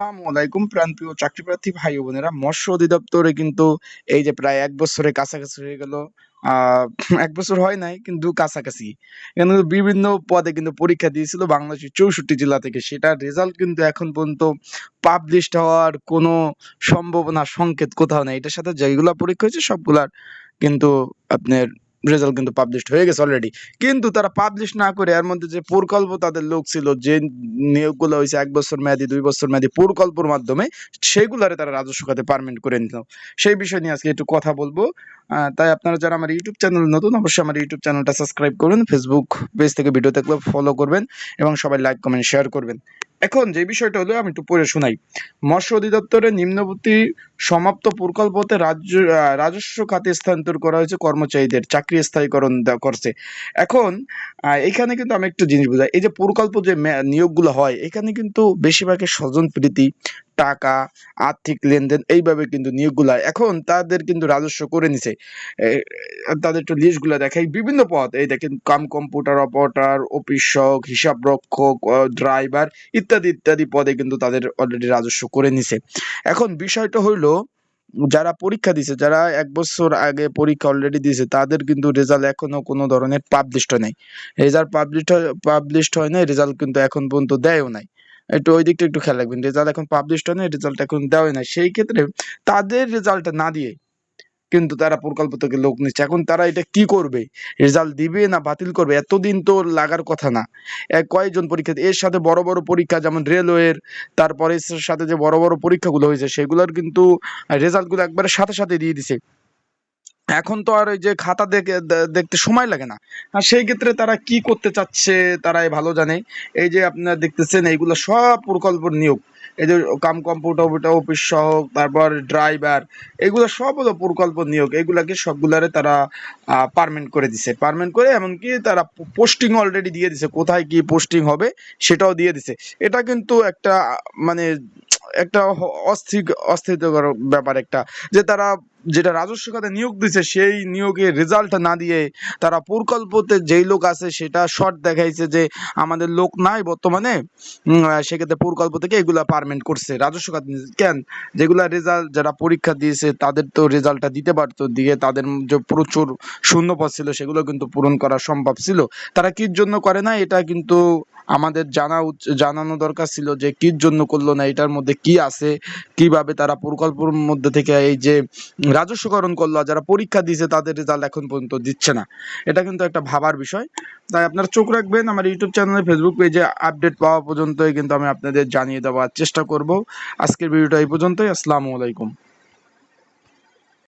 আসসালামু আলাইকুম প্রাণপ্রিয় ভাই বোনেরা। মৎস্য অধিদপ্তরে কিন্তু এই যে প্রায় এক কাছাকাছি হয়ে গেল। এক বছর হয় নাই, কিন্তু কাছাকাছি। এখানে বিভিন্ন পদে কিন্তু পরীক্ষা দিয়েছিল বাংলাদেশের চৌষট্টি জেলা থেকে। সেটার রেজাল্ট কিন্তু এখন পর্যন্ত পাবলিশড হওয়ার কোনো সম্ভাবনা, সংকেত কোথাও নেই। এটার সাথে যেগুলা পরীক্ষা হয়েছে, সবগুলার কিন্তু আপনার রেজাল্ট কিন্তু পাবলিশড হয়ে গেছে অলরেডি কিন্তু তারা পাবলিশ না করে, এর মধ্যে যে প্রকল্প তাদের লোক ছিল, যে নিয়োগগুলো হয়েছে এক বছর মেয়াদি, দুই বছর মেয়াদি প্রকল্পের মাধ্যমে, সেগুলারে তারা রাজস্ব খাতে পারমেন্ট করে নিত সেই বিষয় নিয়ে আজকে একটু কথা বলব। তাই আপনারা যারা আমার ইউটিউব চ্যানেল নতুন, অবশ্যই আমার ইউটিউব চ্যানেলটা সাবস্ক্রাইব করবেন ফেসবুক পেজ থেকে ভিডিও দেখলে ফলো করবেন এবং সবাই লাইক কমেন্ট শেয়ার করবেন। এখন যে বিষয়টা হলো আমি একটু পড়ে শোনাই। মৎস্য অধিদপ্তরের নিম্নবর্তী সমাপ্ত প্রকল্পতে রাজ্য রাজস্ব খাতে স্থানান্তর করা হয়েছে, কর্মচারীদের চাকরি স্থায়ীকরণ করছে। এখন এখানে কিন্তু আমি একটু জিনিস বোঝাই। এই যে প্রকল্প যে নিয়োগগুলো হয়, এখানে কিন্তু বেশিরভাগই স্বজন প্রীতি টাকা, আর্থিক লেনদেন এইভাবে কিন্তু নিয়োগগুলো হয় এখন তাদের কিন্তু রাজস্ব করে নিছে। তাদের একটু লিস্টগুলো দেখাই। বিভিন্ন পদ এই দেখেন কাম কম্পিউটার অপারেটর অফিসক হিসাব রক্ষক ড্রাইভার ইত্যাদি ইত্যাদি পদে কিন্তু তাদের অলরেডি রাজস্ব করে নিছে। এখন বিষয়টা হইল, যারা পরীক্ষা দিছে, যারা এক বছর আগে পরীক্ষা অলরেডি দিয়েছে তাদের কিন্তু রেজাল্ট এখনও কোনো ধরনের পাবলিশড নাই। রেজাল্ট পাবলিশড পাবলিশড হয় নাই রেজাল্ট কিন্তু এখন পর্যন্ত দেয়ও নাই। একটু ওই দিকটা একটু খেয়াল রাখবেন রেজাল্ট এখন পাবলিশড হয় নাই রেজাল্ট এখন দেওয়াই না সেই ক্ষেত্রে তাদের রেজাল্টটা না দিয়ে কিন্তু তারা প্রকল্প থেকে লোক নিচ্ছে। এখন তারা এটা কি করবে? রেজাল্ট দিবে না বাতিল করবে? এতদিন তো লাগার কথা না। এক কয়েকজন পরীক্ষা এর সাথে বড় বড় পরীক্ষা যেমন রেলওয়ের তারপরে সাথে যে বড় বড় পরীক্ষাগুলো হয়েছে, সেগুলোর কিন্তু রেজাল্টগুলো একবারে সাথে সাথে দিয়ে দিছে। এখন তো আর ওই যে খাতা দেখে দেখতে সময় লাগে না। আর সেই ক্ষেত্রে তারা কি করতে চাচ্ছে তারাই ভালো জানে। এই যে আপনারা দেখতেছেন, এইগুলো সব প্রকল্প নিয়োগ। এই যে কাম কম্পিউটার, অফিস সহ, তারপর ড্রাইভার এগুলো সব হলো প্রকল্প নিয়োগ। এগুলাকে সবগুলারে তারা পারমেন্ট করে দিছে। পারমেন্ট করে এমনকি তারা পোস্টিং অলরেডি দিয়ে দিছে। কোথায় কি পোস্টিং হবে সেটাও দিয়ে দিছে। এটা কিন্তু একটা মানে একটা অস্থির অস্থিরকর ব্যাপার একটা। যে তারা যেটা রাজস্ব খাতে নিয়োগ দিছে, সেই নিয়োগের রেজাল্ট না দিয়ে তারা প্রকল্পতে যেই লোক আছে সেটা শর্ট দেখাইছে যে আমাদের লোক নাই বর্তমানে। সেক্ষেত্রে প্রকল্প থেকে এগুলা পারমেন্ট করছে। রাজস্ব খাত কেন? যেগুলা রেজাল্ট যারা পরীক্ষা দিয়েছে, তাদের তো রেজাল্টটা দিতে পারতো, দিয়ে তাদের যে প্রচুর শূন্যপদ ছিল, সেগুলো কিন্তু পূরণ করা সম্ভব ছিল। তারা কির জন্য করে না এটা কিন্তু আমাদের জানা জানানো দরকার ছিল যে কির জন্য করল না, এটার মধ্যে কি আছে? কীভাবে তারা প্রকল্পের মধ্যে থেকে এই যে রাজস্বকরণ করল যারা পরীক্ষা দিয়েছে তাদের রেজাল্ট এখন পর্যন্ত দিচ্ছে না। এটা কিন্তু একটা ভাবার বিষয়। তাই আপনারা চোখ রাখবেন আমার ইউটিউব চ্যানেলে ফেসবুক পেজে আপডেট পাওয়া পর্যন্তই কিন্তু আমি আপনাদের জানিয়ে দেওয়ার চেষ্টা করব। আজকের ভিডিওটা এই পর্যন্তই, আসসালামু আলাইকুম।